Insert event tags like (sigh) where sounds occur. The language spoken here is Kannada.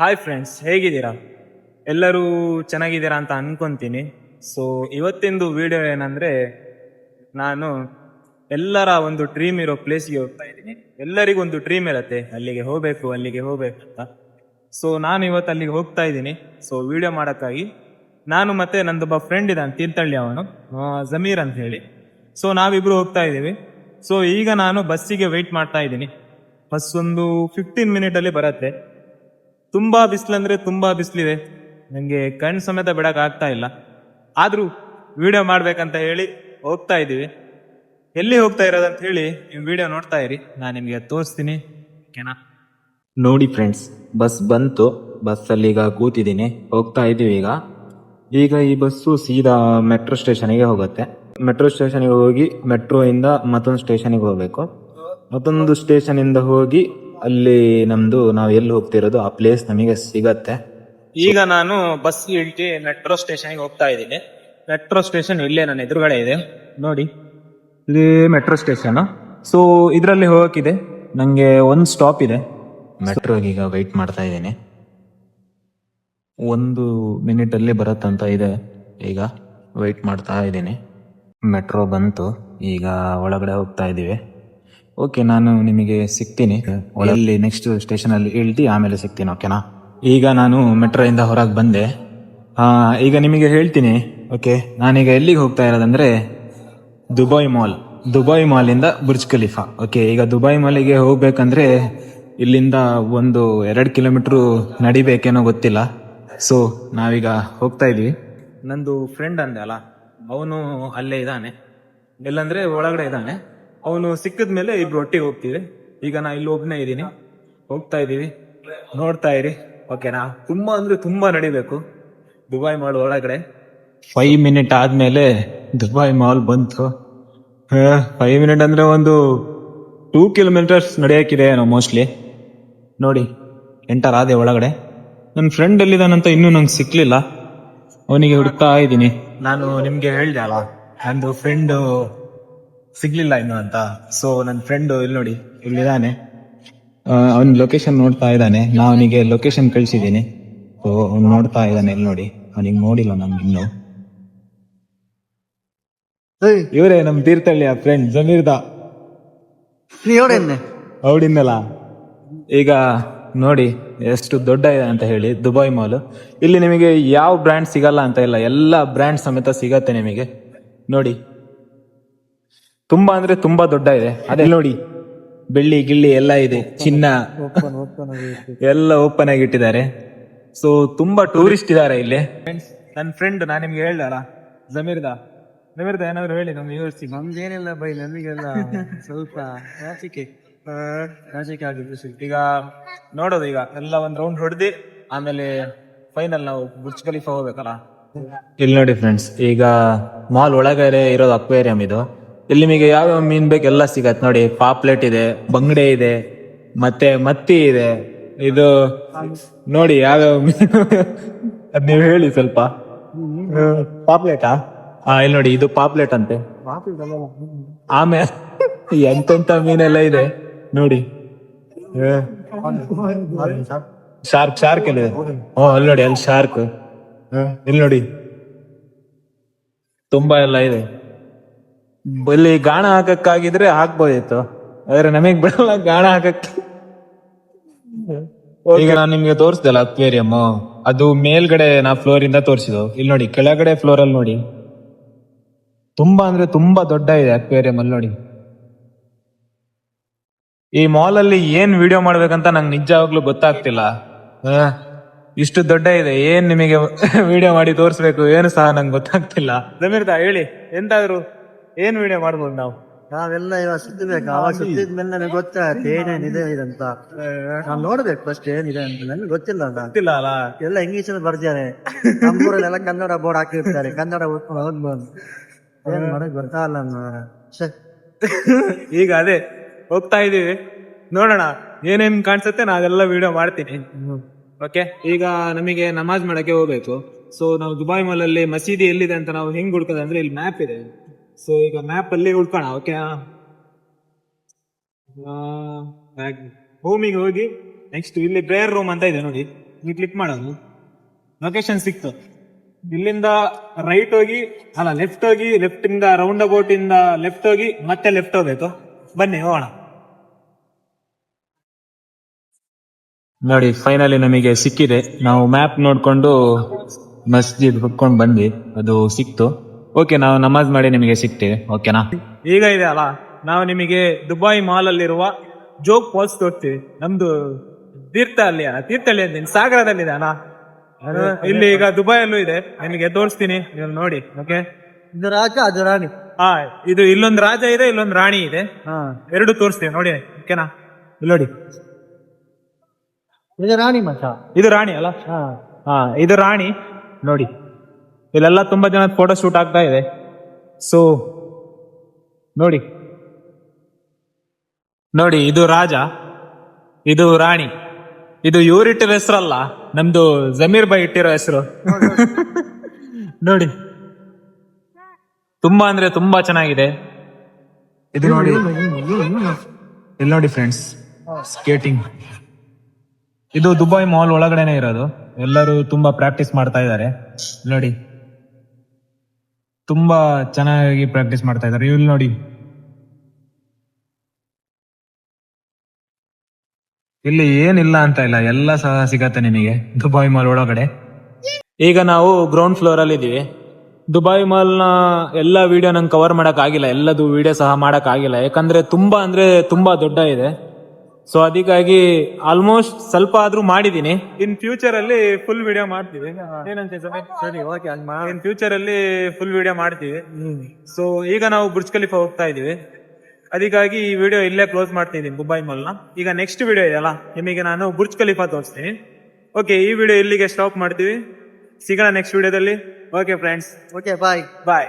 ಹಾಯ್ ಫ್ರೆಂಡ್ಸ್ ಹೇಗಿದ್ದೀರಾ? ಎಲ್ಲರೂ ಚೆನ್ನಾಗಿದ್ದೀರಾ ಅಂತ ಅನ್ಕೊಂತೀನಿ. ಸೊ ಇವತ್ತಿಂದು ವಿಡಿಯೋ ಏನಂದ್ರೆ, ನಾನು ಎಲ್ಲರ ಒಂದು ಡ್ರೀಮ್ ಇರೋ ಪ್ಲೇಸ್ಗೆ ಹೋಗ್ತಾ ಇದ್ದೀನಿ. ಎಲ್ಲರಿಗೂ ಒಂದು ಡ್ರೀಮ್ ಇರತ್ತೆ. ಅಲ್ಲಿಗೆ ಹೋಗಬೇಕು, ಅಲ್ಲಿಗೆ ಹೋಗ್ಬೇಕು ಅಂತ. ಸೊ ನಾನು ಇವತ್ತು ಅಲ್ಲಿಗೆ ಹೋಗ್ತಾ ಇದ್ದೀನಿ. ಸೊ ವಿಡಿಯೋ ಮಾಡೋಕ್ಕಾಗಿ ನಾನು ಮತ್ತೆ ನಂದೊಬ್ಬ ಫ್ರೆಂಡ್ ಇದ್ದಾನೆ, ತೀರ್ಥಹಳ್ಳಿ ಅವನು. ಜಮೀರ್ ಅಂತ ಹೇಳಿ. ಸೊ ನಾವಿಬ್ರು ಹೋಗ್ತಾ ಇದ್ದೀವಿ. ಸೊ ಈಗ ನಾನು ಬಸ್ಸಿಗೆ ವೆಯ್ಟ್ ಮಾಡ್ತಾ ಇದ್ದೀನಿ. ಬಸ್ ಒಂದು ಫಿಫ್ಟೀನ್ ಮಿನಿಟಲ್ಲಿ ಬರತ್ತೆ. ತುಂಬಾ ಬಿಸಿಲಂದ್ರೆ ತುಂಬಾ ಬಿಸಿಲಿದೆ. ನನಗೆ ಕಣ್ ಸಮೇತ ಬಿಡಕ್ ಆಗ್ತಾ ಇಲ್ಲ. ಆದ್ರೂ ವಿಡಿಯೋ ಮಾಡ್ಬೇಕಂತ ಹೇಳಿ ಹೋಗ್ತಾ ಇದೀವಿ ಎಲ್ಲಿ ಹೋಗ್ತಾ ಇರೋದಂತ ಹೇಳಿ ನೀವು ವಿಡಿಯೋ ನೋಡ್ತಾ ಇರಿ. ನಾನು ನಿಮಗೆ ತೋರಿಸ್ತೀನಿ. ಓಕೆನಾ? ನೋಡಿ ಫ್ರೆಂಡ್ಸ್, ಬಸ್ ಬಂತು. ಬಸ್ಸಲ್ಲಿ ಈಗ ಕೂತಿದ್ದೀನಿ. ಹೋಗ್ತಾ ಇದ್ದೀವಿ ಈಗ. ಈಗ ಈ ಬಸ್ಸು ಸೀದಾ ಮೆಟ್ರೋ ಸ್ಟೇಷನ್ಗೆ ಹೋಗುತ್ತೆ. ಮೆಟ್ರೋ ಸ್ಟೇಷನ್ಗೆ ಹೋಗಿ ಮೆಟ್ರೋ ಇಂದ ಮತ್ತೊಂದು ಸ್ಟೇಷನ್ಗೆ ಹೋಗ್ಬೇಕು. ಮತ್ತೊಂದು ಸ್ಟೇಷನ್ ಇಂದ ಹೋಗಿ ಅಲ್ಲಿ ನಮ್ದು ನಾವು ಎಲ್ಲಿ ಹೋಗ್ತಿರೋದು ಆ ಪ್ಲೇಸ್ ನಮಗೆ ಸಿಗತ್ತೆ. ಈಗ ನಾನು ಬಸ್ ಇಳ್ತಿ ಮೆಟ್ರೋ ಸ್ಟೇಷನ್ಗೆ ಹೋಗ್ತಾ ಇದ್ದೀನಿ. ಮೆಟ್ರೋ ಸ್ಟೇಷನ್ ಇಲ್ಲೇ ನನ್ನ ಎದುರುಗಡೆ ಇದೆ. ನೋಡಿ ಇಲ್ಲಿ ಮೆಟ್ರೋ ಸ್ಟೇಷನ್ ಸೊ ಇದರಲ್ಲಿ ಹೋಗಕ್ಕಿದೆ. ನಂಗೆ ಒಂದು ಸ್ಟಾಪ್ ಇದೆ. ಮೆಟ್ರೋಗೆ ಈಗ ವೆಯ್ಟ್ ಮಾಡ್ತಾ ಇದ್ದೀನಿ. ಒಂದು ಮಿನಿಟ್ ಅಲ್ಲಿ ಬರುತ್ತಂತ ಇದೆ. ಈಗ ವೆಯ್ಟ್ ಮಾಡ್ತಾ ಇದ್ದೀನಿ. ಮೆಟ್ರೋ ಬಂತು. ಈಗ ಒಳಗಡೆ ಹೋಗ್ತಾ ಇದ್ದೀವಿ. ಓಕೆ ನಾನು ನಿಮಗೆ ಸಿಗ್ತೀನಿ. ಅಲ್ಲಿ ನೆಕ್ಸ್ಟ್ ಸ್ಟೇಷನ್ ಅಲ್ಲಿ ಇಳ್ತಿ ಆಮೇಲೆ ಸಿಗ್ತೀನಿ ಓಕೆನಾ ಈಗ ನಾನು ಮೆಟ್ರೋ ಇಂದ ಹೊರಗೆ ಬಂದೆ. ಈಗ ನಿಮಗೆ ಹೇಳ್ತೀನಿ ಓಕೆ ನಾನೀಗ ಎಲ್ಲಿಗೆ ಹೋಗ್ತಾ ಇರೋದಂದ್ರೆ ದುಬೈ ಮಾಲ್ ದುಬೈ ಮಾಲಿಂದ ಬುರ್ಜ್ ಖಲೀಫಾ ಓಕೆ ಈಗ ದುಬೈ ಮಾಲಿಗೆ ಹೋಗ್ಬೇಕಂದ್ರೆ ಇಲ್ಲಿಂದ ಒಂದು ಎರಡು ಕಿಲೋಮೀಟ್ರು ನಡಿಬೇಕೇನೋ ಗೊತ್ತಿಲ್ಲ. ಸೊ ನಾವೀಗ ಹೋಗ್ತಾ ಇದೀವಿ. ನಂದು ಫ್ರೆಂಡ್ ಅಂದೆ ಅಲ್ಲ ಅವನು ಅಲ್ಲೇ ಇದ್ದಾನೆ. ಇಲ್ಲಂದ್ರೆ ಒಳಗಡೆ ಇದ್ದಾನೆ. ಅವನು ಸಿಕ್ಕಿದ ಮೇಲೆ ಇಬ್ರು ಒಟ್ಟಿಗೆ ಹೋಗ್ತೀವಿ. ಈಗ ನಾ ಇಲ್ಲಿ ಒಬ್ಬನೇ ಇದ್ದೀನಿ. ಹೋಗ್ತಾ ಇದೀವಿ. ನೋಡ್ತಾ ಇರಿ. ಓಕೆನಾ ತುಂಬಾ ಅಂದ್ರೆ ತುಂಬಾ ನಡಿಬೇಕು. ದುಬೈ ಮಾಲ್ ಒಳಗಡೆ. ಫೈವ್ ಮಿನಿಟ್ ಆದ್ಮೇಲೆ ದುಬಾಯ್ ಮಾಲ್ ಬಂತು. ಫೈವ್ ಮಿನಿಟ್ ಅಂದ್ರೆ ಒಂದು ಟೂ ಕಿಲೋಮೀಟರ್ಸ್ ನಡೆಯಕ್ಕಿದೆ ನಾವು ಮೋಸ್ಟ್ಲಿ ನೋಡಿ, ಎಂಟರ್ ಆದೆ ಒಳಗಡೆ. ನನ್ನ ಫ್ರೆಂಡ್ ಎಲ್ಲಿದ್ದಾನಂತ ಇನ್ನೂ ನಂಗೆ ಸಿಕ್ಲಿಲ್ಲ. ಅವನಿಗೆ ಹುಡುಕ್ತಾ ಇದ್ದೀನಿ. ನಾನು ನಿಮ್ಗೆ ಹೇಳ್ದೆ ಅಲ್ಲ, ನಂದು ಫ್ರೆಂಡ್ ಸಿಗ್ಲಿಲ್ಲ ಇನ್ನು ಅಂತ. ಸೊ ನನ್ನ ಫ್ರೆಂಡ್ ಇಲ್ಲಿ ನೋಡಿ. ಇಲ್ಲಿದ್ದಾನೆ. ಅವನ ಲೊಕೇಶನ್ ನೋಡ್ತಾ ಇದ್ದಾನೆ. ನಾ ಅವನಿಗೆ ಲೊಕೇಶನ್ ಕಳಿಸಿದ್ದೀನಿ. ಸೊ ಅವ್ನು ನೋಡ್ತಾ ಇದ್ದಾನೆ ಇಲ್ಲಿ ನೋಡಿ. ಅವನಿಗೆ ನೋಡಿಲ್ಲ ನಮ್ಗೆ ಇನ್ನು. ಇವರೇ ನಮ್ ತೀರ್ಥಹಳ್ಳಿಯ ಫ್ರೆಂಡ್ ಜಮೀರ್ದ. ಅವಡಿಂದಲ್ಲ ಈಗ ನೋಡಿ ಎಷ್ಟು ದೊಡ್ಡ ಇದೆ ಅಂತ ಹೇಳಿ ದುಬೈ ಮಾಲ್. ಇಲ್ಲಿ ನಿಮಗೆ ಯಾವ ಬ್ರ್ಯಾಂಡ್ ಸಿಗಲ್ಲ ಅಂತ ಇಲ್ಲ. ಎಲ್ಲ ಬ್ರ್ಯಾಂಡ್ ಸಮೇತ ಸಿಗತ್ತೆ ನಿಮಗೆ. ನೋಡಿ. ತುಂಬಾ ಅಂದ್ರೆ ತುಂಬಾ ದೊಡ್ಡ ಇದೆ. ಅದೇ ನೋಡಿ ಬೆಳ್ಳಿ ಗಿಳ್ಳಿ ಎಲ್ಲ ಇದೆ. ಚಿನ್ನ. ಎಲ್ಲ ಓಪನ್ ಆಗಿ (laughs) ಇಟ್ಟಿದ್ದಾರೆ. ಸೊ ತುಂಬಾ ಟೂರಿಸ್ಟ್ ಇದಾರೆ ಇಲ್ಲಿ. ಫ್ರೆಂಡ್ಸ್ ನನ್ನ ಫ್ರೆಂಡ್ ನಾನು ನಿಮ್ಗೆ ಹೇಳ್ದಲ್ಲ ಜಮೀರ್ದ. ಜಮೀರ್ದ ಏನಾದ್ರು ಹೇಳಿ ನಮ್ಮ ಯೂನಿವರ್ಸಿಟಿ ನಮ್ದೇನಿಲ್ಲ ಬೈ ನಮಗೆಲ್ಲ ಸ್ವಲ್ಪ ನಾಚಿಕೆ ನಾಚಿಕೆ ಆಗಿದ್ದು ಈಗ ನೋಡೋದು ಈಗ ಎಲ್ಲ ಒಂದ್ ರೌಂಡ್ ಹೊಡೆದಿ ಆಮೇಲೆ ಫೈನಲ್ ನಾವು ಬುರ್ಜ್ ಖಲೀಫಾ ಹೋಗ್ಬೇಕಲ್ಲ. ಇಲ್ಲಿ ನೋಡಿ ಫ್ರೆಂಡ್ಸ್ ಈಗ ಮಾಲ್ ಒಳಗಡೆ ಇರೋದು ಅಕ್ವೇರಿಯಂ ಇದು. ಇಲ್ಲಿ ನಿಮಗೆ ಯಾವ್ಯಾವ ಮೀನ್ ಬೇಕು ಎಲ್ಲ ಸಿಗತ್ತೆ. ನೋಡಿ ಪಾಪ್ಲೆಟ್ ಇದೆ ಬಂಗಡೆ ಇದೆ ಮತ್ತೆ ಮತ್ತಿ ಇದೆ. ಇದು ನೋಡಿ ಯಾವ್ಯಾವ ಮೀನು ಅದ್ ನೀವು ಹೇಳಿ ಸ್ವಲ್ಪ. ಪಾಪ್ಲೆಟಾ? ಹಾ ಇಲ್ಲಿ ನೋಡಿ ಇದು ಪಾಪ್ಲೆಟ್ ಅಂತೆ. ಆಮೇಲೆ ಎಂತೆಂತ ಮೀನೆಲ್ಲ ಇದೆ. ನೋಡಿ. ಶಾರ್ಕ್ ಶಾರ್ಕ್ ಎಲ್ಲ ಇದೆ? ಓ ಅಲ್ಲಿ ನೋಡಿ ಅಲ್ಲಿ ಶಾರ್ಕ್. ಇಲ್ಲಿ ನೋಡಿ. ತುಂಬಾ ಎಲ್ಲ ಇದೆ. ಇಲ್ಲಿ ಗಾಣ ಹಾಕಕ್ಕಾಗಿದ್ರೆ ಹಾಕ್ಬೋದಿತ್ತು. ಆದ್ರೆ ನಮಗ್ ಬಿಡಲ್ಲ ಗಾಣ ಹಾಕಕ್ಕೆ. ಈಗ ನಾನು ನಿಮ್ಗೆ ತೋರಿಸ್ದಲ್ಲ ಅಕ್ವೇರಿಯಂ. ಅದು ಮೇಲ್ಗಡೆ ನಾ ಫ್ಲೋರ್ ಇಂದ ತೋರಿಸಿದ್ದು. ಇಲ್ಲಿ ನೋಡಿ ಕೆಳಗಡೆ ಫ್ಲೋರ್ ಅಲ್ಲಿ ನೋಡಿ. ತುಂಬಾ ಅಂದ್ರೆ ತುಂಬಾ ದೊಡ್ಡ ಇದೆ ಅಕ್ವೇರಿಯಂ ಅಲ್ಲಿ ನೋಡಿ. ಈ ಮಾಲ್ ಅಲ್ಲಿ ಏನ್ ವಿಡಿಯೋ ಮಾಡ್ಬೇಕಂತ ನಂಗೆ ನಿಜವಾಗ್ಲೂ ಗೊತ್ತಾಗ್ತಿಲ್ಲ. ಆ, ಇಷ್ಟು ದೊಡ್ಡ ಇದೆ. ಏನ್ ನಿಮಗೆ (laughs) ವಿಡಿಯೋ ಮಾಡಿ ತೋರಿಸ್ಬೇಕು? ಏನು ಸಹ ನಂಗೆ ಗೊತ್ತಾಗ್ತಿಲ್ಲ. ಜಮೀರ್ದ ಹೇಳಿ. ಎಂತಾದ್ರು? ಏನ್ ವಿಡಿಯೋ ಮಾಡ್ಬೋದು ನಾವು? ನಾವೆಲ್ಲ ಇವಾಗ ಸುತ್ತಬೇಕು ಅವಾಗ ಸುತ್ತಿದ ಮೇಲೆ ನನಗೆ ಗೊತ್ತಾಗುತ್ತೆ ಏನೇನಿದೆ ಇದಂತ ನಾವ್ ನೋಡ್ಬೇಕು ಫಸ್ಟ್ ಏನಿದೆ ಅಂತ. ನನಗೆ ಗೊತ್ತಿಲ್ಲ ಅಂತ ಗೊತ್ತಿಲ್ಲ ಅಲ್ಲ. ಎಲ್ಲ ಇಂಗ್ಲಿಷ್ ಅಲ್ಲಿ ಬರ್ತಾರೆ ನಮ್ಮೂರಲ್ಲೆಲ್ಲ ಕನ್ನಡ ಬೋರ್ಡ್ ಹಾಕಿರ್ತಾರೆ. ಕನ್ನಡ ಓದ್ಕೊಂಡು ಹೋಗ್ಬೋದು ಏನ್ ಮಾಡಕ್ ಬರ್ತಾ ಇಲ್ಲ. ಈಗ ಅದೇ ಹೋಗ್ತಾ ಇದೀವಿ ನೋಡೋಣ ಏನೇನ್ ಕಾಣಿಸುತ್ತೆ ನಾವೆಲ್ಲ ಅದೆಲ್ಲ ವಿಡಿಯೋ ಮಾಡ್ತೀನಿ. ಓಕೆ ಈಗ ನಮಗೆ ನಮಾಜ್ ಮಾಡಕ್ಕೆ ಹೋಗ್ಬೇಕು. ಸೊ ನಾವು ದುಬೈ ಮಾಲ್ ಅಲ್ಲಿ ಮಸೀದಿ ಎಲ್ಲಿದೆ ಅಂತ ನಾವು ಹೆಂಗ್ ಹುಡ್ಕೋದಂದ್ರೆ ಇಲ್ಲಿ ಮ್ಯಾಪ್ ಇದೆ. ಸೊ ಈಗ ಮ್ಯಾಪ್ ಅಲ್ಲೇ ಉಳ್ಕೋಣ ಓಕೆ ಹೋಮಿಗೆ ಹೋಗಿ ನೆಕ್ಸ್ಟ್ ಇಲ್ಲಿ ಪ್ರೇಯರ್ ರೂಮ್ ಅಂತ ಇದೆ ನೋಡಿ. ನೀವು ಕ್ಲಿಕ್ ಮಾಡೋದು ಲೊಕೇಶನ್ ಸಿಕ್ತು. ಇಲ್ಲಿಂದ ರೈಟ್ ಹೋಗಿ, ಅಲ್ಲ ಲೆಫ್ಟ್ ಹೋಗಿ ಲೆಫ್ಟ್ ಇಂದ ರೌಂಡ್ ಅಬೌಟ್ ಇಂದ ಲೆಫ್ಟ್ ಹೋಗಿ, ಮತ್ತೆ ಲೆಫ್ಟ್ ಹೋಗ್ಬೇಕು. ಬನ್ನಿ, ಹೋಗೋಣ. ನೋಡಿ ಫೈನಲಿ ನಮಗೆ ಸಿಕ್ಕಿದೆ. ನಾವು ಮ್ಯಾಪ್ ನೋಡ್ಕೊಂಡು ಮಸ್ಜಿದ್ ಹುಡ್ಕೊಂಡು ಬಂದ್ವಿ. ಅದು ಸಿಕ್ತು. ಓಕೆ ನಾವು ನಮಾಜ್ ಮಾಡಿ ನಿಮಗೆ ಸಿಗ್ತೇವೆ. ಓಕೆನಾ? ಈಗ ಇದೆ ಅಲ್ಲ ನಾವು ನಿಮಗೆ ದುಬೈ ಮಾಲ್ ಅಲ್ಲಿರುವ ಜೋಗ್ ಫಾಲ್ಸ್ ತೋರಿಸ್ತೀವಿ. ನಮ್ದು ತೀರ್ಥ ಅಲ್ಲಿ ಅಣ್ಣ ತೀರ್ಥಹಳ್ಳಿ ಅಂತೀನಿ ಸಾಗರದಲ್ಲಿದೆ ಅಣ್ಣ. ಅದು ಇಲ್ಲಿ ಈಗ ದುಬೈಯಲ್ಲೂ ಇದೆ. ನಿಮಗೆ ತೋರಿಸ್ತೀನಿ ನೀವು ನೋಡಿ ಓಕೆ? ಇದು ರಾಜ ಅದು ರಾಣಿ. ಹಾ ಇದು ಇಲ್ಲೊಂದು ರಾಜ ಇದೆ ಇಲ್ಲೊಂದು ರಾಣಿ ಇದೆ. ಹಾ. ಎರಡು ತೋರಿಸ್ತೀವಿ ನೋಡಿ ಓಕೆನಾ? ಇಲ್ಲಿ ನೋಡಿ. ಇದು ರಾಣಿ ಮಚ್ಚ ಇದು ರಾಣಿ ಅಲ್ಲ? ಹಾ. ಹಾ ಇದು ರಾಣಿ ನೋಡಿ. ಇಲ್ಲೆಲ್ಲ ತುಂಬ ಜನ ಫೋಟೋ ಶೂಟ್ ಆಗ್ತಾ ಇದೆ. ಸೊ ನೋಡಿ. ನೋಡಿ ಇದು ರಾಜ ಇದು ರಾಣಿ ಇದು ಇವ್ರಿಟ್ಟಿರೋ ಹೆಸರಲ್ಲ ನಮ್ದು ಜಮೀರ್ ಬಾಯ್ ಇಟ್ಟಿರೋ ಹೆಸರು. ನೋಡಿ. ತುಂಬಾ ಅಂದ್ರೆ ತುಂಬಾ ಚೆನ್ನಾಗಿದೆ. ಇದು ನೋಡಿ ಇಲ್ಲಿ ನೋಡಿ ಫ್ರೆಂಡ್ಸ್ ಸ್ಕೇಟಿಂಗ್ ಇದು ದುಬೈ ಮಾಲ್ ಒಳಗಡೆನೆ ಇರೋದು. ಎಲ್ಲರೂ ತುಂಬಾ ಪ್ರಾಕ್ಟೀಸ್ ಮಾಡ್ತಾ ಇದ್ದಾರೆ. ನೋಡಿ. ತುಂಬಾ ಚೆನ್ನಾಗಿ ಪ್ರಾಕ್ಟೀಸ್ ಮಾಡ್ತಾ ಇದ್ದಾರೆ. ಇಲ್ಲಿ ನೋಡಿ. ಇಲ್ಲಿ ಏನಿಲ್ಲ ಅಂತ ಇಲ್ಲ. ಎಲ್ಲ ಸಹ ಸಿಗತ್ತೆ ನಿಮಗೆ. ದುಬೈ ಮಾಲ್ ಒಳಗಡೆ. ಈಗ ನಾವು ಗ್ರೌಂಡ್ ಫ್ಲೋರ್ ಅಲ್ಲಿ ಇದೀವಿ. ದುಬೈ ಮಾಲ್ನ ಎಲ್ಲ ವಿಡಿಯೋ ನಂಗೆ ಕವರ್ ಮಾಡಕ್ ಆಗಿಲ್ಲ. ಎಲ್ಲದು ವಿಡಿಯೋ ಸಹ ಮಾಡಕ್ ಆಗಿಲ್ಲ. ಯಾಕಂದ್ರೆ ತುಂಬಾ ಅಂದ್ರೆ ತುಂಬಾ ದೊಡ್ಡ ಇದೆ. ಸೊ ಅದಕ್ಕಾಗಿ ಆಲ್ಮೋಸ್ಟ್ ಸ್ವಲ್ಪ ಆದ್ರೂ ಮಾಡಿದೀನಿ. ಇನ್ ಫ್ಯೂಚರ್ ಅಲ್ಲಿ ಫುಲ್ ವಿಡಿಯೋ ಮಾಡ್ತೀವಿ. ಏನಂತ ಸರಿ ಓಕೆ ಇನ್ ಫ್ಯೂಚರ್ ಅಲ್ಲಿ ಫುಲ್ ವಿಡಿಯೋ ಮಾಡ್ತೀವಿ. ಸೊ ಈಗ ನಾವು ಬುರ್ಜ್ ಖಲೀಫಾ ಹೋಗ್ತಾ ಇದೀವಿ ಅದಕ್ಕಾಗಿ ಈ ವಿಡಿಯೋ ಇಲ್ಲೇ ಕ್ಲೋಸ್ ಮಾಡ್ತಿದ್ದೀನಿ ದುಬೈ ಮಾಲ್ನ ನ. ಈಗ ನೆಕ್ಸ್ಟ್ ವಿಡಿಯೋ ಇದೆಯಲ್ಲ ನಿಮಗೆ ನಾನು ಬುರ್ಜ್ ಖಲೀಫಾ ತೋರಿಸ್ತೀನಿ. ಓಕೆ ಈ ವಿಡಿಯೋ ಇಲ್ಲಿಗೆ ಸ್ಟಾಪ್ ಮಾಡ್ತೀವಿ. ಸಿಗೋಣ ನೆಕ್ಸ್ಟ್ ವಿಡಿಯೋದಲ್ಲಿ okay friends okay bye bye